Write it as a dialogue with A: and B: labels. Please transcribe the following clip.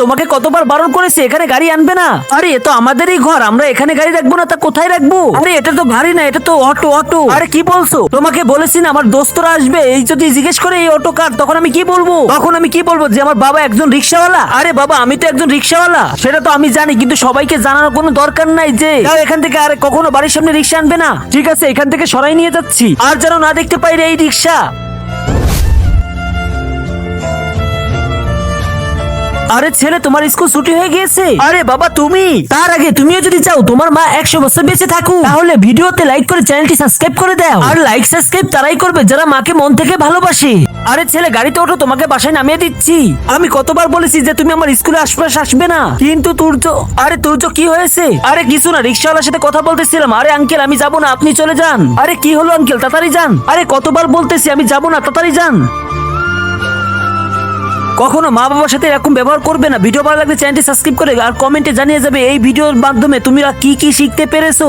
A: তোমাকে কতবার বারণ করেছে, এখানে গাড়ি আনবে না? আরে, এ তো আমাদেরই ঘর, আমরা এখানে গাড়ি রাখব না, তা কোথায় রাখব? আরে, এটা তো গাড়ি না, এটা তো অটো অটো। আরে, কি বলছো? তোমাকে বলেছি না, আমার দোস্তরা আসবে, এই যদি জিজ্ঞেস করে এই অটো কার, তখন আমি কি বলব? তখন আমি কি বলব যে, আমার বাবা একজন রিক্সাওয়ালা? আরে, বাবা, আমি তো একজন রিক্সাওয়ালা। সেটা তো আমি জানি, কিন্তু সবাইকে জানানোর কোনো দরকার নাই যে এখান থেকে আরে কখনো বাড়ির সামনে রিক্সা আনবে না। ঠিক আছে, এখান থেকে সরাই নিয়ে যাচ্ছি। আর যেন না দেখতে পাই রে এই রিক্সা। আরে ছেলে তোমার স্কুল ছুটি হয়ে গিয়েছে। আরে বাবা তুমি? তার আগে তুমিও যদি চাও তোমার মা একশো বছর বেঁচে থাকুক। তাহলে ভিডিওতে লাইক করে চ্যানেলটি সাবস্ক্রাইব করে দাও। আর লাইক সাবস্ক্রাইব তারাই করবে যারা মাকে মন থেকে ভালোবাসে। আরে ছেলে গাড়িতে ওঠো তোমাকে বাসায় নামিয়ে দিচ্ছি। আমি কতবার বলেছি যে তুমি আমার স্কুলে আশপাশ আসবে না। কিন্তু তুর্য আরে তুর্য কি হয়েছে? আরে কিছু না রিক্সাওয়ালার সাথে কথা বলতেছিলাম। আরে আঙ্কেল আমি যাব না আপনি চলে যান। আরে কি হলো আঙ্কেল তাড়াতাড়ি যান। আরে কতবার বলতেছি আমি যাব না তাড়াতাড়ি যান। কখনো মা বাবার সাথে এরকম ব্যবহার করবে না। ভিডিও ভালো লাগলে চ্যানেলটি সাবস্ক্রাইব করে আর কমেন্টে জানিয়ে যাবে এই ভিডিওর মাধ্যমে তুমি কি কি শিখতে পেরেছ।